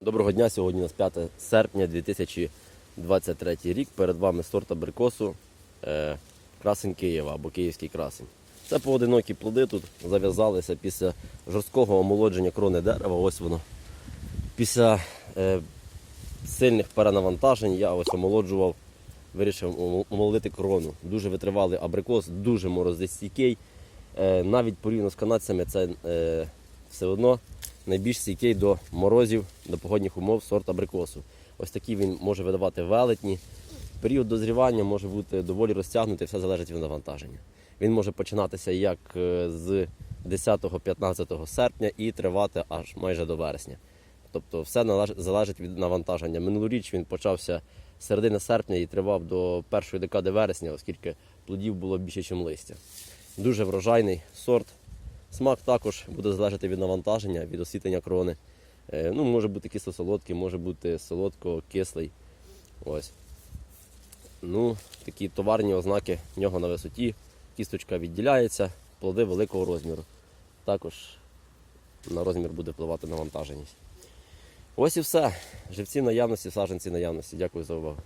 Доброго дня, сьогодні у нас 5 серпня 2023 рік. Перед вами сорт абрикосу е, красень Києва або київський красень. Це поодинокі плоди тут зав'язалися після жорсткого омолодження крони дерева. Ось воно. Після е, сильних перенавантажень я ось омолоджував, вирішив ом- омолодити крону. Дуже витривалий абрикос, дуже морозостійкий. Е, навіть порівняно з канадцями це е, все одно найбільш стійкий до морозів, до погодних умов сорт абрикосу. Ось такий він може видавати велетні. Період дозрівання може бути доволі розтягнутий, все залежить від навантаження. Він може починатися як е, з 10-15 серпня і тривати аж майже до вересня. Тобто все залежить від навантаження. Минулоріч він почався з середини серпня і тривав до першої декади вересня, оскільки плодів було більше, ніж листя. Дуже врожайний сорт. Смак також буде залежати від навантаження, від освітлення крони. Е, Ну, може бути кисло-солодкий, може бути солодко-кислий. Ось. Ну, такі товарні ознаки в нього на висоті. Кісточка відділяється, плоди великого розміру. Також на розмір буде впливати навантаженість. Ось і все. Живці наявності, саджанці наявності. Дякую за увагу.